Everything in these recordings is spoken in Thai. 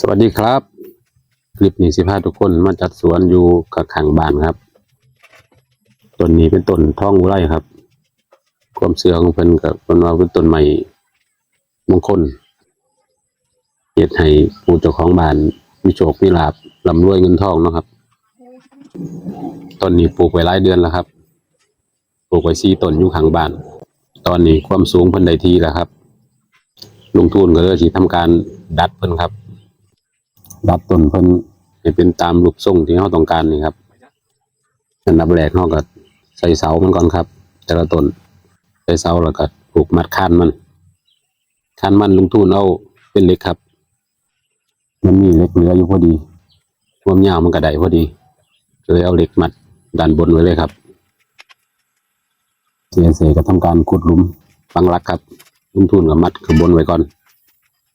สวัสดีครับ คลิปนี้สิพาทุกคนมาจัดสวนอยู่กับขังบ้านครับต้นนี้เป็นต้นท่องอุไรครับ ความเสื่อของเพิ่นกับเพิ่นว่าเป็นต้นใหม่มงคลเฮ็ดให้ผู้เจ้าของบ้านมีโชคมีลาภร่ำรวยเงินทองเนาะครับต้นนี้ปลูกไว้หลายเดือนแล้วครับ ปลูกไว้สี่ต้นอยู่ข้างบ้าน ตอนนี้ความสูงเพิ่นได้ทีแล้วครับ ลงทุนก็เลยสิทำการดัดเพิ่นครับ ดัดต้นเพิ่นให้เป็นตามรูปทรงที่เราต้องการนี่ครับอันดับแรกเราก็ใส่เสามันก่อนครับ แต่ละต้นใส่เสาแล้วก็ปลูกมัดคานมันคานมันลงทุนเอาเป็นเหล็กครับ มันมีเหล็กเหลืออยู่พอดีความยาวมันก็ได้พอดีเลยเอาเหล็กมัดด้านบนไว้เลยครับเสียเสก็ทำการขุดหลุมฝังหลักครับลงทุนกับมัดข้างบนไว้ก่อน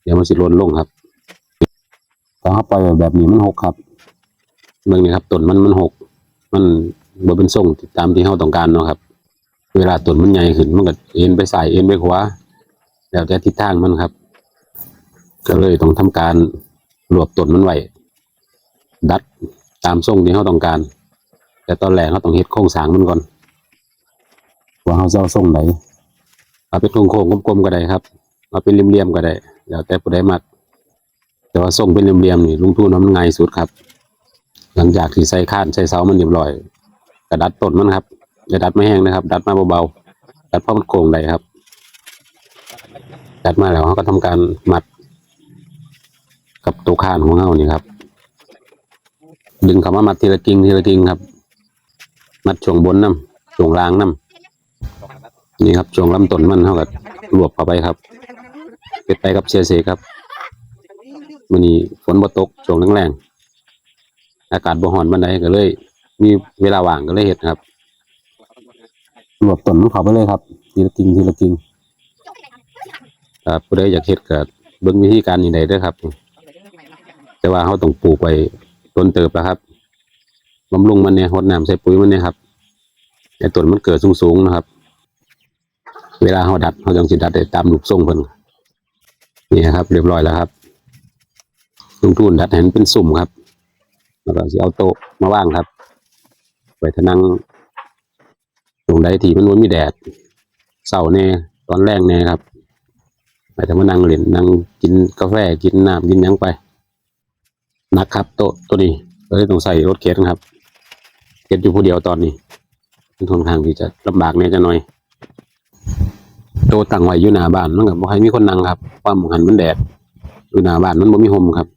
เดี๋ยวมันสิล้นลงครับ ถ้าเราปล่อยไว้แบบนี้มันหกครับเบิ่งนี่ครับต้นมันมันหก มันบ่เป็นทรงตามที่เราต้องการเนาะครับ เวลาต้นมันใหญ่ขึ้นมันก็เอ็นไปซ้ายเอ็นไปขวาแล้วแต่ทิศทางมันครับ ก็เลยต้องทำการรวบต้นมันไว้ดัดตามทรงที่เราต้องการ แต่ตอนแรกเราต้องเฮ็ดโครงสร้างมันก่อนว่าเราจะเอาทรงไหนเอาเป็นโค้งๆกลมๆก็ได้ครับเอาเป็นเหลี่ยมๆก็ได้ แล้วแต่ผู้ใดมัก แต่ว่าส่งเป็นเหลี่ยมๆนี่ลุงทุนทำง่ายสุดครับ หลังจากที่ใส่ข้านใส่เสามันเรียบร้อยกระดัดต้นมันครับอย่าดัดไม่แห้งนะครับ ดัดมาเบาๆดัดเพราะมันโค้งได้ครับ ดัดมาแล้วเขาก็ทำการมัด กับตัวข้านของเขานี่ครับ ดึงเข้ามามัดทีละกิ่งทีละกิ่งครับ มัดช่วงบนน้ำช่วงล่างน้ำนี่ครับช่วงลำต้นมันเขาก็รวบเข้าไปครับเป็ดไปกับเชียเสครับ มื้อนี้ฝนบ่ตกช่วงแรงๆอากาศบ่ร้อนปานใดก็เลย มีเวลาว่างก็เลยเฮ็ดครับรวบต้นมันเข้าไปเลยครับ ทีละกิ่งทีละกิ่งถ้าผู้ใดอยากเฮ็ดก็เบิ่งวิธีการนี้ได้เด้อครับ แต่ว่าเราต้องปลูกไว้ต้นเติบแล้วครับบำรุงมันเนี่ยรดน้ำใส่ปุ๋ยมันเนี่ยครับให้ต้นมันเกิดสูงๆนะครับ เวลาเราดัดเราจังสิดัดได้ตามรูปทรงเพิ่นนี่ครับ เรียบร้อยแล้วครับ ทุนดัดให้มันเป็นสุ่มครับแล้วก็สิเอาโต๊ะมาว่างครับไว้ถ้านั่งตรงใดที่มันบ่มีแดดเสาร์แน่ตอนแรกแน่ครับไว้ถ้ามานั่งเล่นนั่งกินกาแฟกินน้ำกินยังไปนักครับโต๊ะตัวนี้ก็เลยต้องใส่รถเข็นครับเข็นอยู่ผู้เดียวตอนนี้มันค่อนข้างที่จะลำบากแน่จะหน่อยโต๊ะตั้งไว้อยู่หน้าบ้านมันก็บ่ให้มีคนนั่งครับความหันมันแดดอยู่หน้าบ้านมันบ่มีห่มครับ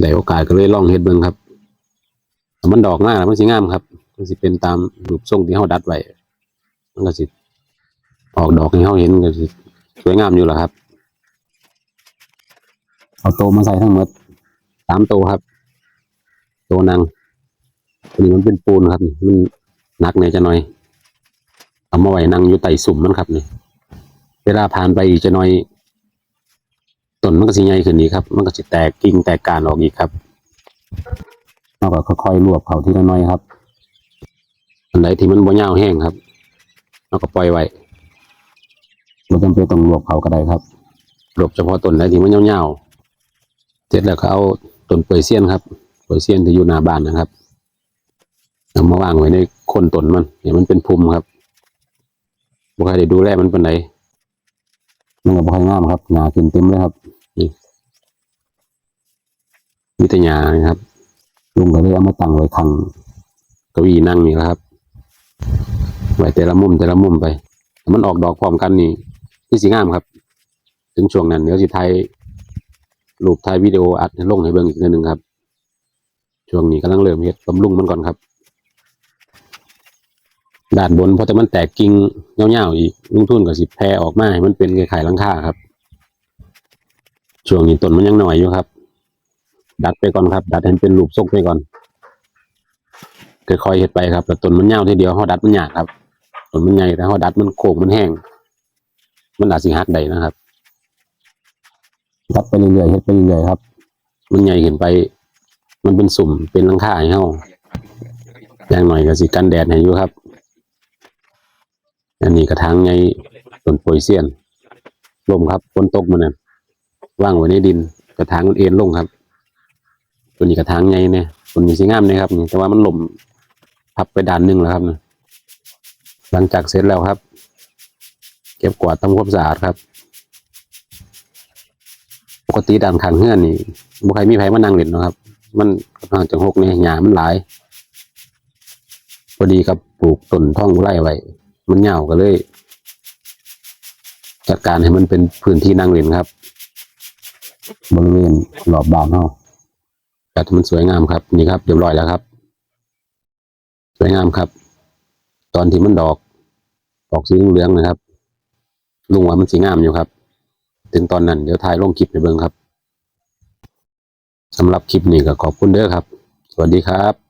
ได้โอกาสก็เลยลองเฮ็ดเบิ่งครับมันดอกมาแล้วมันสิงามครับมันสิเป็นตามรูปทรงที่เฮาดัดไว้มันก็สิออกดอกให้เฮาเห็นก็สิสวยงามอยู่ล่ะครับ เอาโตมาใส่ทั้งหมดสามโตครับ โตนางตัวนี้มันเป็นปูนครับมันหนักแน่จะหน่อยเอามาไว้นั่งอยู่ใต้สุ่มมันครับนี่เวลาผ่านไปอีกจะหน่อย ต้นมันก็สิใหญ่ขึ้นอีกครับ มันก็สิแตกกิ่งแตกการออกอีกครับเราก็ค่อยๆรวบเขาทีละน้อยครับ อันไหนที่มันบ่ยาวแห้งครับเราก็ปล่อยไว้เราจำเป็นต้องรวบเขาก็ได้ครับรวบเฉพาะต้นไหนที่มันยาวๆเสร็จแล้วก็เอาต้นเปยเซียนครับเปยเซียนที่อยู่หน้าบ้านนะครับเอามาวางไว้ในคนต้นมันเดี๋ยมันเป็นภูมิครับบ่ใครได้ดูแลมันเป็นไหนมันก็บ่ค่อยงามครับหนาขึ้นเต็มเลยครับ นี่มีแต่หญ้านะครับ ลุงก็เลยเอามาตั้งไว้ข้างเก้าอี้นั่งนี่แหละครับ ไว้แต่ละมุมแต่ละมุมไป มันออกดอกพร้อมกันนี่ที่สีงามครับ ถึงช่วงนั้นเดี๋ยวสิถ่ายรูปถ่ายวิดีโออัดให้ลงให้เบิ่งอีกทีหนึงครับ ช่วงนี้กำลังเริ่มเฮ็ดบำรุงมันก่อนครับ ด้านบนเพราะแต่มันแตกกิ่งเงาวๆอีกลุงทุ่นก็สิแพร่ออกมาให้มันเป็นคล้ายๆหลังค่าครับ ช่วงนี้ต้นมันยังหน่อยอยู่ครับ ดัดไปก่อนครับ ดัดให้มันเป็นรูปทรงไปก่อนค่อยๆเฮ็ดไปครับแต่ต้นมันยาวทีเดียวเฮาดัดมันยากครับต้นมันใหญ่แต่เฮาดัดมันโค้งมันแห้ง มันอาจสิหักได้นะครับดัดไปเรื่อยๆเฮ็ดไปเรื่อยๆครับ มันใหญ่ขึ้นไป มันเป็นสุ่มเป็นหลังคาให้เฮาอย่างหน่อยก็สิกันแดดให้อยู่ครับ อันนี้กระถางไงต้นโปยเซียนลมครับฝนตกมันน่ะ ว่างไว้ในดิน กระถางมันเอ็นลงครับ ตัวนี้กระถางใหญ่เนี่ยตัวนี้สีงามเนี่ยครับนี่แต่ว่ามันหล่มพับไปด้านหนึงแล้วครับนะหลังจากเสร็จแล้วครับ เก็บกวาดทำความสะอาดครับ ปกติด้านข้างเฮือนนี่บุใครมีไผมานั่งเล่นนะครับ มันค่างจะหกเนี่ยหญ้ามันหลายพอดีกับปลูกต้นท่องไร่ไว้มันเหงาก็เลย จัดการให้มันเป็นพื้นที่นั่งเล่นครับ บริเวณรอบบ้านเฮาจัดให้มันสวยงามครับนี่ครับเรียบร้อยแล้วครับ สวยงามครับ ตอนที่มันดอก ออกสีเหลืองนะครับ ลุงว่ามันสีงามอยู่ครับ ถึงตอนนั้นเดี๋ยวถ่ายลงคลิปในเบื้องครับสำหรับคลิปนี้ก็ขอบคุณเด้อครับ สวัสดีครับ